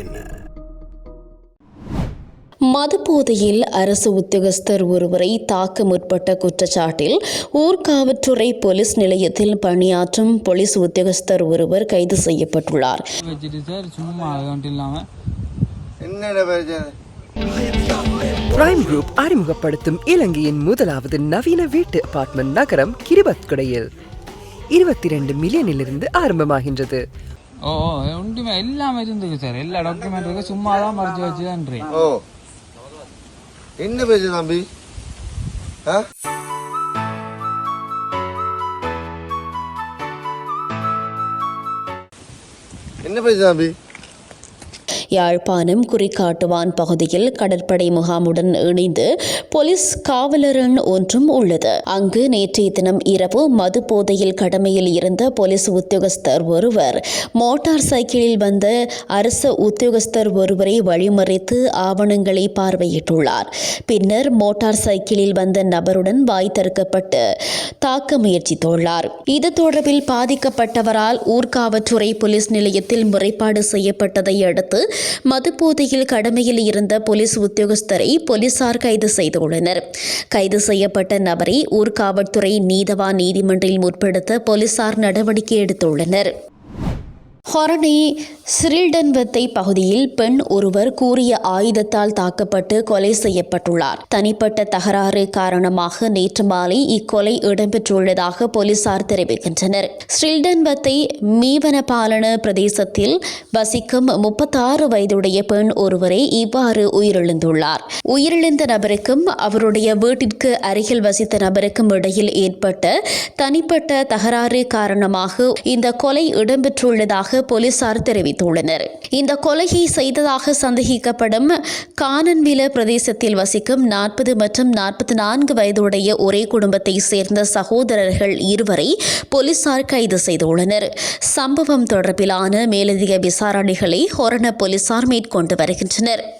என்ன? மதுபோதையில் அரசு உத்தியோகஸ்தர் ஒருவரை தாக்க முற்பட்ட குற்றச்சாட்டில் ஊர்காவற்றுறை போலீஸ் நிலையத்தில் பணியாற்றும் போலீஸ் உத்தியோகஸ்தர் ஒருவர் கைது செய்யப்பட்டுள்ளார். பிரைம் குரூப் அறிமுகப்படுத்தும் இலங்கையின் முதலாவது நவீன வீட்டு அபார்ட்மெண்ட் நகரம் கிரிபத்குடையில். இருபத்தி ரெண்டு மில்லியனிலிருந்து ஆரம்பமாகின்றது. ஓ ஓ, ஒன்றுமே எல்லாமே இருந்துக்கு சார் எல்லா டாக்குமெண்ட் இருக்கு. சும்மா தான் மறைச்சு வச்சுதான்றேன் ஓ. என்ன பேசு தம்பி? ஆ? என்ன பேசு தம்பி? யாழ்ப்பாணம் குறிக்காட்டுவான் பகுதியில் கடற்படை முகாமுடன் இணைந்து போலீஸ் காவலரண் ஒன்றும் உள்ளது. அங்கு நேற்றைய தினம் இரவு மது போதையில் கடமையில் இருந்த போலீஸ் உத்தியோகஸ்தர் ஒருவர் மோட்டார் சைக்கிளில் வந்த அரசு உத்தியோகஸ்தர் ஒருவரை வழிமறைத்து ஆவணங்களை பார்வையிட்டுள்ளார். பின்னர் மோட்டார் சைக்கிளில் வந்த நபருடன் வாய் தடுக்கப்பட்டு தாக்க முயற்சித்துள்ளார். இது தொடர்பில் பாதிக்கப்பட்டவரால் ஊர்காவற்றுறை போலீஸ் நிலையத்தில் முறைப்பாடு செய்யப்பட்டதை அடுத்து மதுபோதையில் கடமையில் இருந்த போலீஸ் உத்தியோகஸ்தரை போலீசார் கைது செய்துள்ளனர். கைது செய்யப்பட்ட நபரை ஊர்காவல்துறை நீதவா நீதிமன்றில் முற்படுத்த போலீசார் நடவடிக்கை எடுத்துள்ளனர். ஹொரணி சிரில்டன்வத்தை பகுதியில் பெண் ஒருவர் கூறிய ஆயுதத்தால் தாக்கப்பட்டு கொலை செய்யப்பட்டுள்ளார். தனிப்பட்ட தகராறு காரணமாக நேற்று மாலை இக்கொலை இடம்பெற்றுள்ளதாக போலீசார் தெரிவிக்கின்றனர். ஸ்ரில்டன்வத்தை மீவனபாலன பிரதேசத்தில் வசிக்கும் முப்பத்தாறு வயதுடைய பெண் ஒருவரை இவ்வாறு உயிரிழந்துள்ளார். உயிரிழந்த நபருக்கும் அவருடைய வீட்டிற்கு அருகில் வசித்த நபருக்கும் இடையில் ஏற்பட்ட தனிப்பட்ட தகராறு காரணமாக இந்த கொலை இடம்பெற்றுள்ளதாக போலீசார் தெரிவித்துள்ளனர். இந்த கொலையை செய்ததாக சந்தேகிக்கப்படும் கானன்வில பிரதேசத்தில் வசிக்கும் நாற்பது மற்றும் நாற்பத்தி நான்கு வயதுடைய ஒரே குடும்பத்தை சேர்ந்த சகோதரர்கள் இருவரை போலீசார் கைது செய்துள்ளனர். சம்பவம் தொடர்பிலான மேலதிக விசாரணைகளை ஹொரண போலீசார் மேற்கொண்டு வருகின்றனர்.